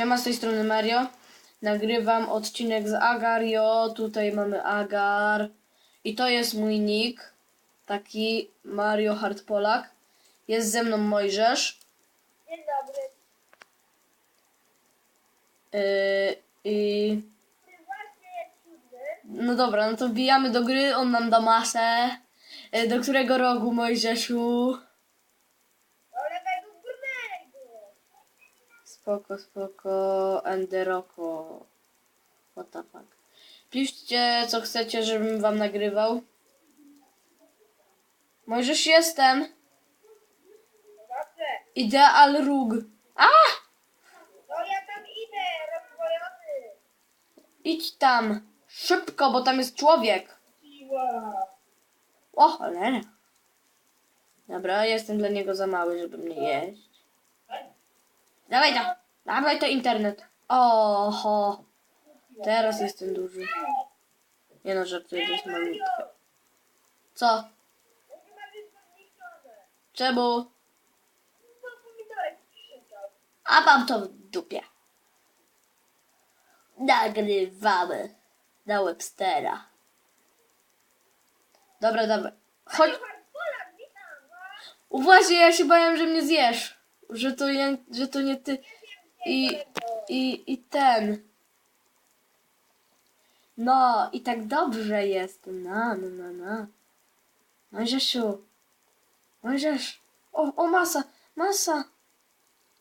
Siema, z tej strony Mario. Nagrywam odcinek z Agario. Tutaj mamy Agar. I to jest mój nick. Taki Mario Hardpolak. Jest ze mną Mojżesz. Dzień dobry. Yy, I... No dobra, no to wbijamy do gry. On nam da masę. Yy, Do którego rogu, Mojżeszu? Spoko, spoko. Enderoko. What the fuck. Piszcie, co chcecie, żebym wam nagrywał. Mojżesz jestem. Dobrze. Ideal róg. A! No ja tam idę, rozwojony. Idź tam. Szybko, bo tam jest człowiek. Siła. O cholera. Dobra, jestem dla niego za mały, żeby mnie jeść. Dawaj to. Dawaj to internet. Oho. Teraz jestem duży. Nie no, żartuję, to jest malutkie. Co? Czemu? A mam to w dupie. Nagrywamy na Webstera. Dobra, dobra. Chodź. Właśnie ja się bałem, że mnie zjesz. Że to, że to nie ty. I, i, I ten. No, i tak dobrze jest. No, no, no, no. Mojżeszu. Mojżesz. O, o, masa, masa.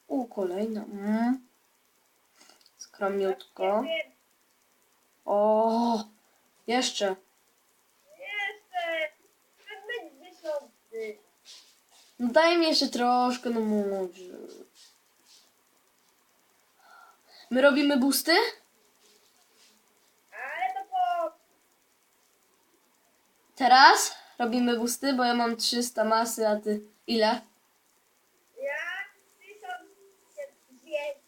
O, kolejna. Mm. Skromniutko. O, jeszcze. Jeszcze. Być dziesiąty. No daj mi jeszcze troszkę, no może. My robimy busty? Ale to po... Teraz robimy busty, bo ja mam 300 masy, a ty ile? Ja tysiąc dwieście.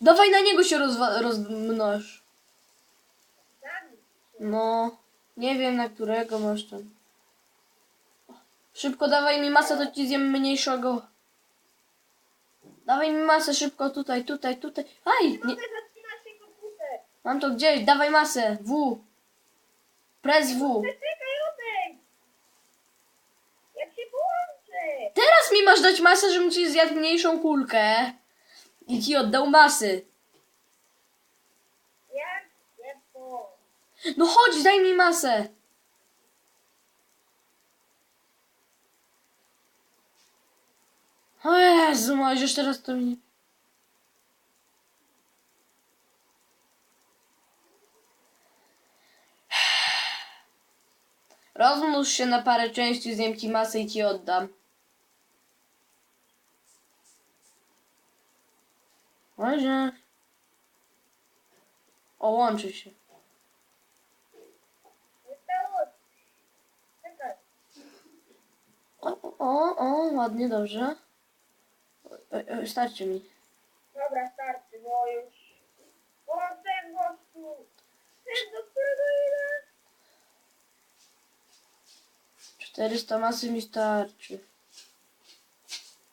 Dawaj na niego się rozmnoż. No, nie wiem na którego masz tam. Szybko dawaj mi masę, to ci zjem mniejszego. Dawaj mi masę szybko tutaj, tutaj, tutaj. Aj, nie, mam to gdzieś, dawaj masę. W. Press W. Czekaj, odejdź. Jak się połączy. Teraz mi masz dać masę, żebym ci zjadł mniejszą kulkę. I ci oddał masy. No chodź, daj mi masę. O Jezu, możesz teraz to mi... Rozmnóż się na parę części, zjem ci masę i ci oddam. Możesz. O, łączy się. O, o, o, ładnie, dobrze. O, o, starczy mi. Dobra, starczy, bo już... O, ten gościu. Ten, do którego idę. 400 masy mi starczy.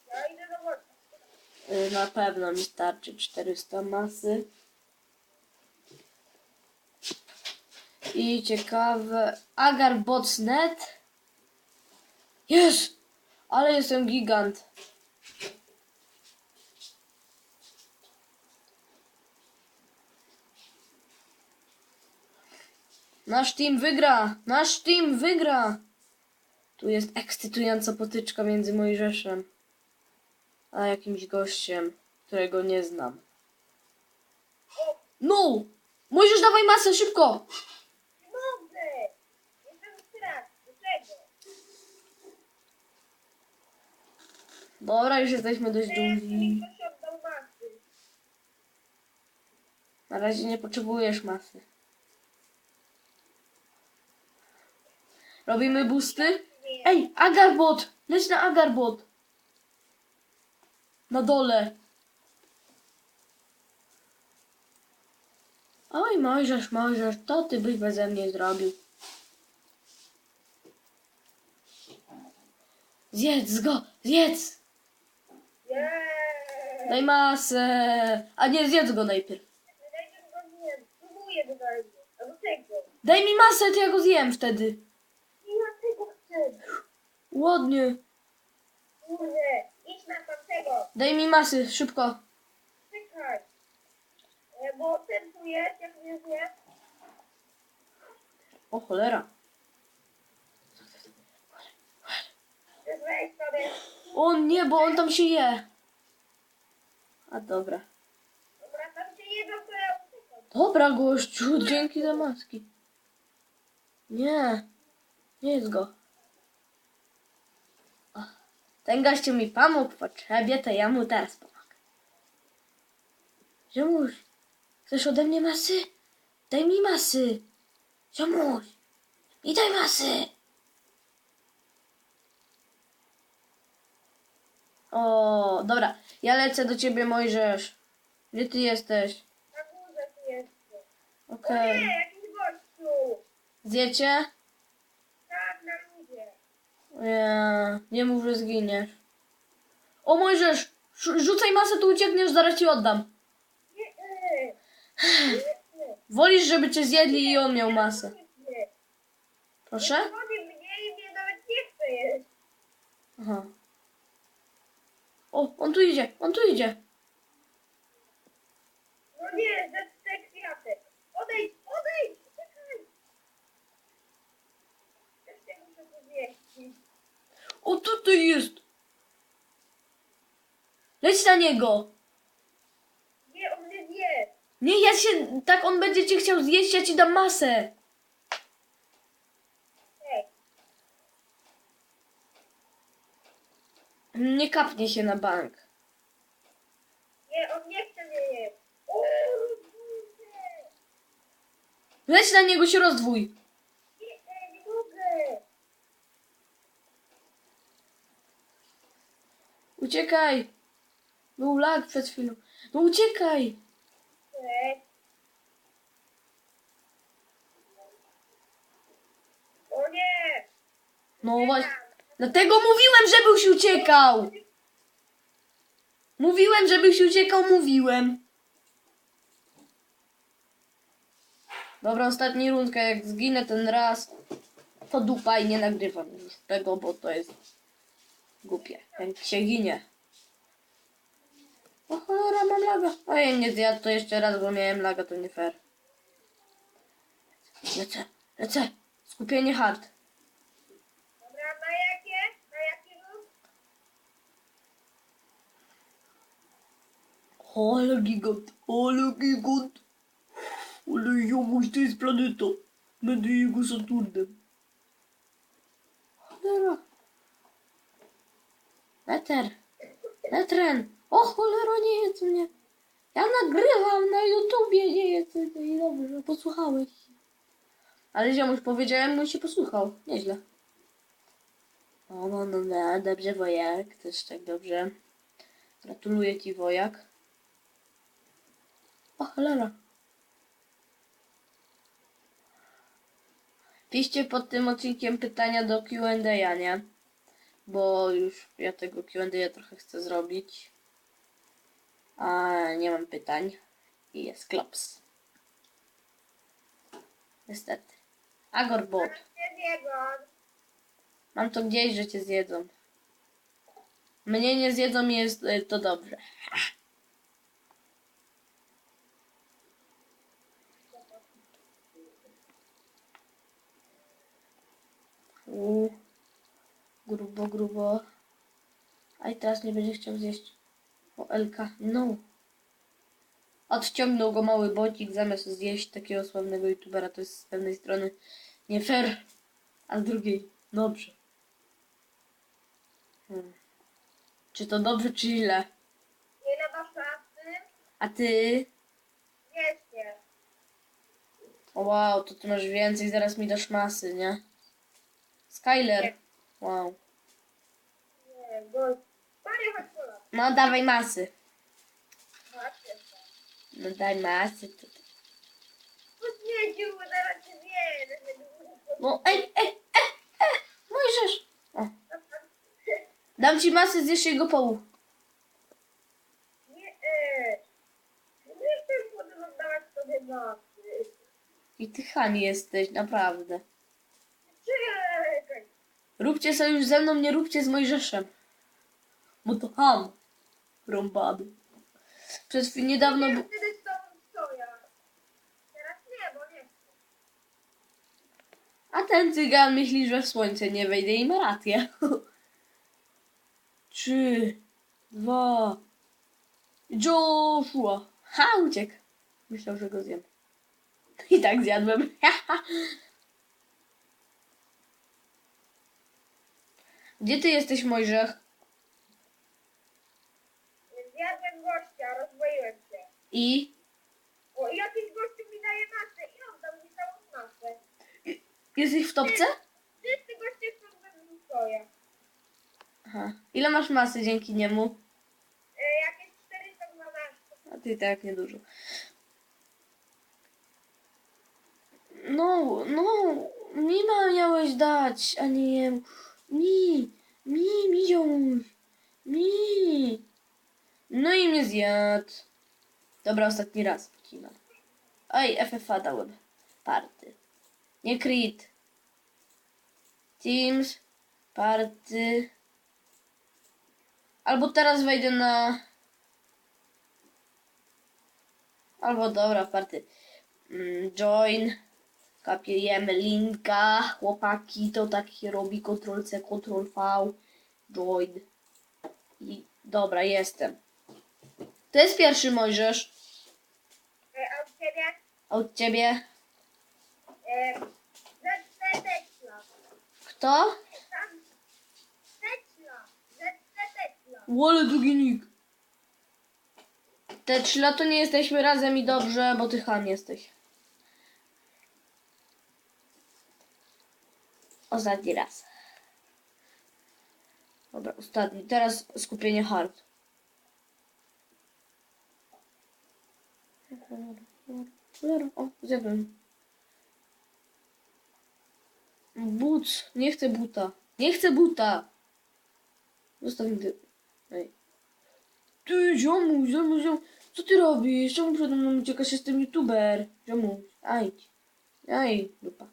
Ja idę do gościa. Y, Na pewno mi starczy 400 masy. I ciekawe. Agar Botsnet. Jest! Ale jestem gigant. Nasz team wygra! Nasz team wygra! Tu jest ekscytująca potyczka między Mojżeszem a jakimś gościem, którego nie znam. No! Możesz dawaj masę, szybko! Dobra, już jesteśmy dość masy. Na razie nie potrzebujesz masy. Robimy busty? Ej, Agarbot! Leć na Agarbot! Na dole. Oj, Mojżesz, Mojżesz, to ty byś beze mnie zrobił. Zjedz go, zjedz! Daj masę. A nie, zjedz go najpierw. Daj mi masę, to ja go zjem wtedy. I ja tego chcę. Ładnie. Kurde. Idź na tamtego. Daj mi masy, szybko. Czekaj. E, Bo ten tu jest, jak nie zjem. O cholera. Weź sobie. O nie, bo on tam się je. A dobra. Dobra, tam się jedno, to ja uciekam. Dobra, gościu, dzięki za maski. Nie, nie jest go. Ten gościu mi pomógł w potrzebie, to ja mu teraz pomogę. Ziomuś, chcesz ode mnie masy? Daj mi masy. Ziomuś, i daj masy. O, dobra, ja lecę do ciebie, Mojżesz. Gdzie ty jesteś? Na górze tu jest. O Okej. nie, jakiś gościu. Zjecie? Nie, nie mów, że zginiesz. O Mojżesz, rzu- rzucaj masę, to uciekniesz, zaraz ci oddam. Wolisz, żeby cię zjedli i on miał masę. Proszę? Aha. O, on tu idzie, on tu idzie. No nie, ze te kwiatek. Odejdź, odejdź, czekaj. Też się muszę tu zjeść. O, tutaj jest. Leć na niego. Nie, on mnie zje. Nie, ja się, tak on będzie cię chciał zjeść, ja ci dam masę. Ej, Nie kapnie się na bank. nie, on nie chce mnie jeść. O. Leć na niego, się rozdwój. Nie, ej, nie mogę. Uciekaj. Był lag przed chwilą. No uciekaj. O nie. No właśnie. Dlatego mówiłem, żebyś uciekał. Mówiłem, żebyś uciekał, mówiłem. Dobra, ostatni rundka, jak zginę ten raz, to dupa i nie nagrywam już tego, bo to jest głupie. Jak się ginie. O cholera, mam laga. Ja nie zjadł to jeszcze raz, bo miałem laga, to nie fair. Lecę, lecę. Skupienie hard. Dobra, na jakie? Na jaki lód? Ale gigant, ale gigant. Ale jomuś to jest planeta. Będę jego Saturnem. Cholera. Leter. Letren. O cholera, nie jedz mnie. Ja nagrywam na YouTubie, nie jedz mnie. I dobrze, posłuchałeś. Ale ziomuś powiedziałem, i się posłuchał. Nieźle. O, no, no, no, dobrze, wojak. Też tak dobrze. Gratuluję ci, wojak. O cholera. Piszcie pod tym odcinkiem pytania do Q&A, nie? Bo już ja tego Q&A trochę chcę zrobić. A nie mam pytań. I jest klops. Niestety. Agorbot. Nie zjedzą. Mam to gdzieś, że cię zjedzą. Mnie nie zjedzą i jest y, to dobrze. U, grubo, grubo. A i teraz nie będzie chciał zjeść. O, Elka, no. Odciągnął go mały bocik zamiast zjeść takiego sławnego youtubera. To jest z pewnej strony nie fair, a z drugiej dobrze. Hmm. Czy to dobrze, czy źle? Masz szansy? A ty? 200. O wow, to ty masz więcej, zaraz mi dasz masy, nie? Skyler. Wow. Nie, bo... Panie, chodź. No dawaj masy. No daj masy tutaj. Podjedził, bo zaraz się zje. No ej, ej, ej, ej. Mojżesz. O. Dam ci masy, zjesz jego połów. Nie. E, nie podglądać sobie masy. I ty chani jesteś, naprawdę. Czy... Róbcie sojusz ze mną, nie róbcie z Mojżeszem. Bo to ham. Rąbany. Przez chwilę niedawno... Bu-. A ten cygan myśli, że w słońce nie wejdzie i ma rację. Trzy, dwa... Joshua. Ha, uciekł. Myślał, że go zjem. I tak zjadłem. Gdzie ty jesteś, Mojżech? Zjadłem gościa, rozwoiłem się. I? O, i jakiś gościu mi daje masę i on dał mi całą masę. Jesteś w topce? Wszyscy goście chcą ze mną stoję. Aha. Ile masz masy dzięki niemu? E, jakieś 412. A ty tak niedużo. No, no, mi ma miałeś dać, a nie jemu. Mi, mi, mi mi. No i mnie zjadł. Dobra, ostatni raz pocinam. Oj, FFA dałem. Party. Nie crit. Teams. Party. Albo teraz wejdę na... Albo dobra, party. Mm, Join. Kopiujemy linka. Chłopaki to tak się robi. Ctrl C, Ctrl V. Join. I dobra, jestem. To jest pierwszy Mojżesz. E, a od ciebie? Od ciebie? E, Tesla. Kto? Tesla. Wole drugi nick. Te trzy lata nie jesteśmy razem i dobrze, bo ty Han jesteś. Ostatni raz. Dobra, ostatni. Teraz skupienie hard. O, zjadłem. But. Nie chcę buta. Nie chcę buta. Zostaw mi ty. Ej. Ty, ziomuś, ziomuś, ziomuś. Co ty robisz? Czemu przede mną uciekasz? Jestem youtuber. Ziomuś, ajdź. Aj, dupa.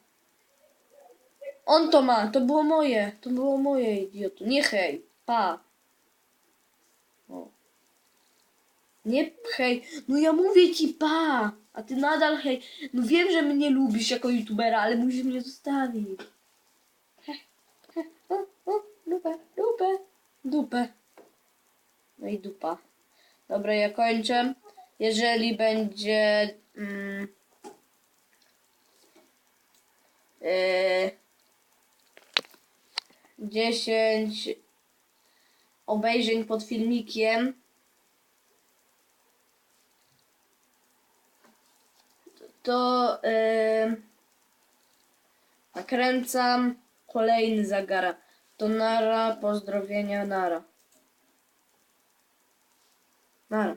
On to ma, to było moje. To było moje, idioto. Nie hej, pa. O. Nie hej. No ja mówię ci pa. A ty nadal hej. No wiem, że mnie lubisz jako youtubera, ale musisz mnie zostawić. Heh, O, o, dupę, dupę, dupę. No i dupa. Dobra, ja kończę. Jeżeli będzie mm, yy, 10 obejrzeń pod filmikiem, to yy, nakręcam kolejny zagara. To nara, pozdrowienia, nara. Nara.